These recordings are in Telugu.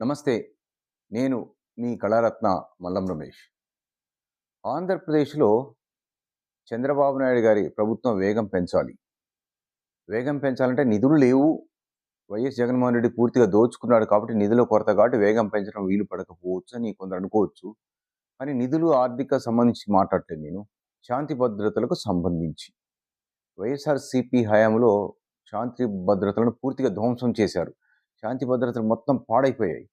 నమస్తే నేను మీ కళారత్న మల్లం రమేష్. ఆంధ్రప్రదేశ్లో చంద్రబాబు నాయుడు గారి ప్రభుత్వం వేగం పెంచాలి. వేగం పెంచాలంటే నిధులు లేవు. వైఎస్ జగన్మోహన్ రెడ్డి పూర్తిగా దోచుకున్నాడు కాబట్టి నిధుల కొరత కాబట్టి వేగం పెంచడం వీలు పడకపోవచ్చు అని కొందరు అనుకోవచ్చు. కానీ నిధులు ఆర్థిక సంబంధించి మాట్లాడలేదు నేను. శాంతి భద్రతలకు సంబంధించి. వైఎస్ఆర్సిపి హయాంలో శాంతి భద్రతలను పూర్తిగా ధ్వంసం చేశారు. శాంతి భద్రతలు మొత్తం పాడైపోయాయి.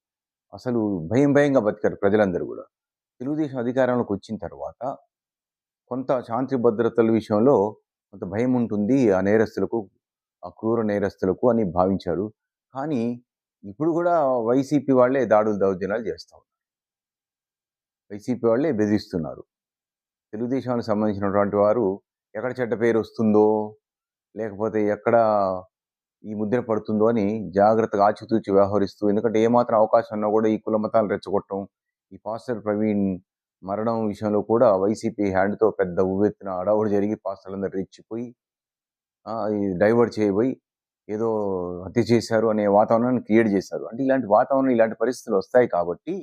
అసలు భయం భయంగా బతికారు ప్రజలందరూ కూడా. తెలుగుదేశం అధికారంలోకి వచ్చిన తర్వాత కొంత శాంతి భద్రతల విషయంలో కొంత భయం ఉంటుంది ఆ నేరస్తులకు ఆ క్రూర నేరస్తులకు అని భావించారు. కానీ ఇప్పుడు కూడా వైసీపీ వాళ్ళే దాడులు దౌర్జన్యాలు చేస్తూ ఉన్నారు. వైసీపీ వాళ్ళే బెదిరిస్తున్నారు. తెలుగుదేశానికి సంబంధించినటువంటి వారు ఎక్కడ చెడ్డ పేరు వస్తుందో లేకపోతే ఎక్కడ ఈ ముద్ర పడుతుందో అని జాగ్రత్తగా ఆచితూచి వ్యవహరిస్తూ ఎందుకంటే ఏమాత్రం అవకాశం ఉన్నా కూడా ఈ కుల మతాలు రెచ్చగొట్టడం ఈ పాస్టర్ ప్రవీణ్ మరణం విషయంలో కూడా వైసీపీ హ్యాండ్తో పెద్ద ఉవ్వెత్తిన అడవుడు జరిగి పాస్టర్లందరూ రెచ్చిపోయి డైవర్ట్ చేయబోయి ఏదో హత్య చేశారు అనే వాతావరణాన్ని క్రియేట్ చేశారు. అంటే ఇలాంటి వాతావరణం ఇలాంటి పరిస్థితులు వస్తాయి కాబట్టి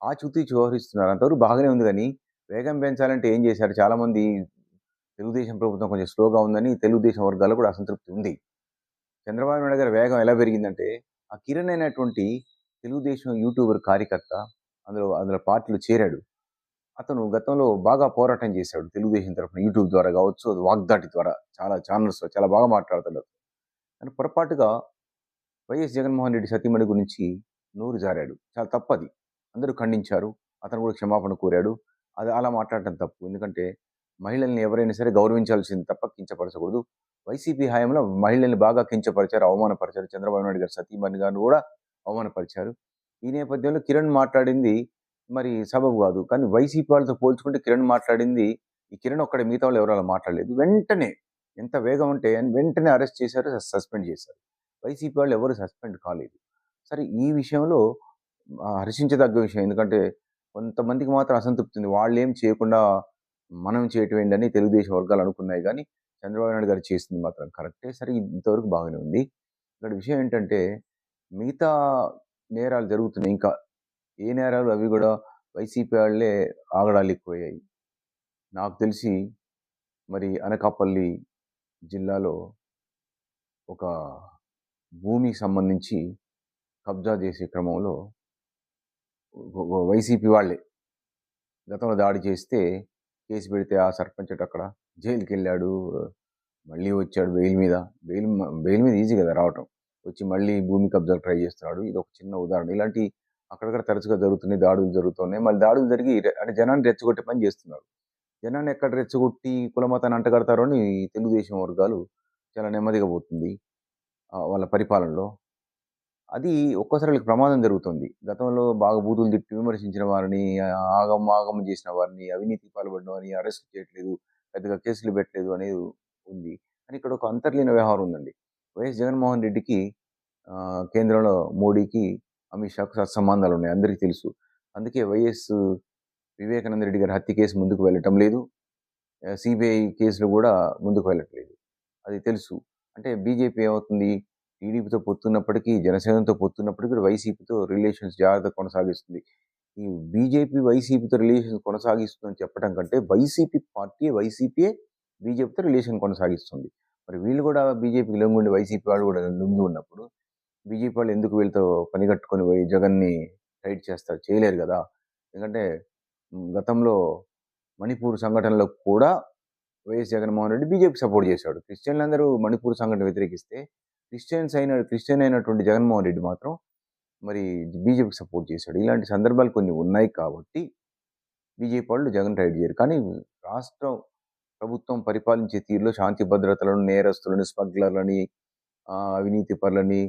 ఆచితూచి వ్యవహరిస్తున్నారు. అంతవరకు బాగానే ఉంది కానీ వేగం పెంచాలంటే ఏం చేశారు? చాలామంది తెలుగుదేశం ప్రభుత్వం కొంచెం స్లోగా ఉందని తెలుగుదేశం వర్గాల్లో కూడా అసంతృప్తి ఉంది. చంద్రబాబు నాయుడు గారి వేగం ఎలా పెరిగిందంటే ఆ కిరణ్ అయినటువంటి తెలుగుదేశం యూట్యూబర్ కార్యకర్త అందులో అందులో పార్టీలో చేరాడు. అతను గతంలో బాగా పోరాటం చేశాడు తెలుగుదేశం తరఫున యూట్యూబ్ ద్వారా కావచ్చు అది వాగ్దాటి ద్వారా చాలా ఛానల్స్లో చాలా బాగా మాట్లాడుతున్నాడు కానీ పొరపాటుగా వైఎస్ జగన్మోహన్ రెడ్డి సతీమణి గురించి నోరు జారాడు. చాలా తప్పది. అందరూ ఖండించారు. అతను కూడా క్షమాపణ కోరాడు. అది అలా మాట్లాడటం తప్పు. ఎందుకంటే మహిళల్ని ఎవరైనా సరే గౌరవించాల్సింది తప్ప కించపరచకూడదు. వైసీపీ హయాంలో మహిళల్ని బాగా కించపరిచారు అవమానపరిచారు. చంద్రబాబు నాయుడు గారు సతీమణి గారిని కూడా అవమానపరిచారు. ఈ నేపథ్యంలో కిరణ్ మాట్లాడింది మరి సబబు కాదు. కానీ వైసీపీ వాళ్ళతో పోల్చుకుంటే కిరణ్ మాట్లాడింది ఈ కిరణ్ ఒక్కడ మిగతా వాళ్ళు ఎవరో మాట్లాడలేదు. వెంటనే ఎంత వేగం అంటే వెంటనే అరెస్ట్ చేశారు సస్పెండ్ చేశారు. వైసీపీ వాళ్ళు ఎవరు సస్పెండ్ కాలేదు. సరే ఈ విషయంలో హర్షించదగ్గ విషయం. ఎందుకంటే కొంతమందికి మాత్రం అసంతృప్తి ఉంది. వాళ్ళు ఏం చేయకుండా మనం చేయటం ఏంటని తెలుగుదేశం వర్గాలు అనుకున్నాయి. కానీ చంద్రబాబు నాయుడు గారు చేసింది మాత్రం కరెక్టే. సరే ఇంతవరకు బాగానే ఉంది. ఇక్కడ విషయం ఏంటంటే మిగతా నేరాలు జరుగుతున్నాయి. ఇంకా ఏ నేరాలు అవి కూడా వైసీపీ వాళ్ళే ఆగడాలు ఎక్కువయ్యాయి. నాకు తెలిసి మరి అనకాపల్లి జిల్లాలో ఒక భూమికి సంబంధించి కబ్జా చేసే క్రమంలో వైసీపీ వాళ్ళే గతంలో దాడి చేస్తే కేసు పెడితే ఆ సర్పంచ్ అక్కడ జైలుకి వెళ్ళాడు మళ్ళీ వచ్చాడు బెయిల్ మీద. బెయిల్ బెయిల్ మీద ఈజీ కదా రావటం. వచ్చి మళ్ళీ భూమి కబ్జాలు ట్రై చేస్తున్నాడు. ఇది ఒక చిన్న ఉదాహరణ. ఇలాంటి అక్కడక్కడ తరచుగా జరుగుతున్నాయి దాడులు జరుగుతున్నాయి. మళ్ళీ దాడులు జరిగి అంటే జనాన్ని రెచ్చగొట్టే పని చేస్తున్నారు. జనాన్ని ఎక్కడ రెచ్చగొట్టి కులమతాన్ని అంటగడతారో అని తెలుగుదేశం వర్గాలు చాలా నెమ్మదిగా పోతుంది వాళ్ళ పరిపాలనలో. అది ఒక్కసారి వాళ్ళకి ప్రమాదం జరుగుతుంది. గతంలో బాగా బూతులు తిట్టి విమర్శించిన వారిని ఆగమ ఆగం ఆగం చేసిన వారిని అవినీతికి పాల్పడిన వారిని అరెస్ట్ చేయట్లేదు. పెద్దగా కేసులు పెట్టలేదు అనేది ఉంది. కానీ ఇక్కడ ఒక అంతర్లీన వ్యవహారం ఉందండి. వైఎస్ జగన్మోహన్ రెడ్డికి కేంద్రంలో మోడీకి అమిత్ షాకు సత్సంబంధాలు ఉన్నాయి. అందరికీ తెలుసు. అందుకే వైఎస్ వివేకానంద రెడ్డి గారి హత్య కేసు ముందుకు వెళ్ళటం లేదు. సిబిఐ కేసులు కూడా ముందుకు వెళ్ళట్లేదు. అది తెలుసు. అంటే బీజేపీ ఏమవుతుంది? టీడీపీతో పొత్తున్నప్పటికీ జనసేనతో పొత్తున్నప్పటికీ కూడా వైసీపీతో రిలేషన్స్ జాగ్రత్త కొనసాగిస్తుంది. ఈ బీజేపీ వైసీపీతో రిలేషన్ కొనసాగిస్తుందని చెప్పడం కంటే వైసీపీ పార్టీ వైసీపీయే బీజేపీతో రిలేషన్ కొనసాగిస్తుంది. మరి వీళ్ళు కూడా బీజేపీకి లొంగుండి వైసీపీ వాళ్ళు కూడా లొంగి ఉన్నప్పుడు బీజేపీ వాళ్ళు ఎందుకు వీళ్ళతో పని కట్టుకొని పోయి జగన్ని టైట్ చేస్తారు? చేయలేరు కదా. ఎందుకంటే గతంలో మణిపూర్ సంఘటనలో కూడా YS Jaganmohan Reddy BJP support చేశాడు. క్రిస్టియన్లందరూ మణిపూర్ సంఘటన వ్యతిరేకిస్తే క్రిస్టియన్స్ అయిన క్రిస్టియన్ అయినటువంటి జగన్మోహన్ రెడ్డి మాత్రం మరి బీజేపీకి సపోర్ట్ చేశాడు. ఇలాంటి సందర్భాలు కొన్ని ఉన్నాయి కాబట్టి బీజేపీ వాళ్ళు జగన్ రైడ్ చేయరు. కానీ రాష్ట్రం ప్రభుత్వం పరిపాలించే తీరులో శాంతి భద్రతలను నేరస్తులను స్మగ్లర్లని అవినీతి పరులని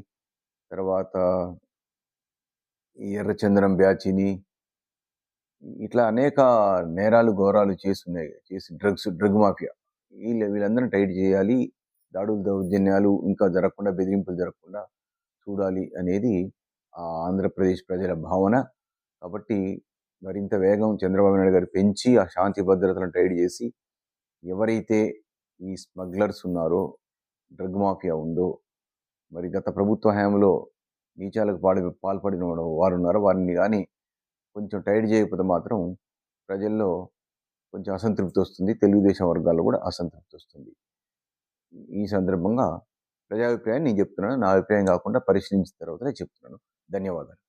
తర్వాత ఎర్రచందనం బ్యాచిని ఇట్లా అనేక నేరాలు ఘోరాలు చేస్తున్నాయి. చేసి డ్రగ్స్ డ్రగ్ మాఫియా వీళ్ళ వీళ్ళందరినీ టైట్ చేయాలి. దాడులు దౌర్జన్యాలు ఇంకా జరగకుండా బెదిరింపులు జరగకుండా చూడాలి అనేది ఆంధ్రప్రదేశ్ ప్రజల భావన. కాబట్టి మరింత వేగం చంద్రబాబు నాయుడు గారు పెంచి ఆ శాంతి భద్రతలను టైడ్ చేసి ఎవరైతే ఈ స్మగ్లర్స్ ఉన్నారో డ్రగ్ మాఫియా ఉందో మరి గత ప్రభుత్వ హయాంలో నీచాలకు పాడి పాల్పడిన వారు ఉన్నారో వారిని కానీ కొంచెం టైడ్ చేయకపోతే మాత్రం ప్రజల్లో కొంచెం అసంతృప్తి వస్తుంది. తెలుగుదేశం వర్గాల్లో కూడా అసంతృప్తి వస్తుంది. ఈ సందర్భంగా ప్రజాభిప్రాయాన్ని నేను చెప్తున్నాను. నా అభిప్రాయం కాకుండా పరిశీలించిన తర్వాతనే చెప్తున్నాను. ధన్యవాదాలు.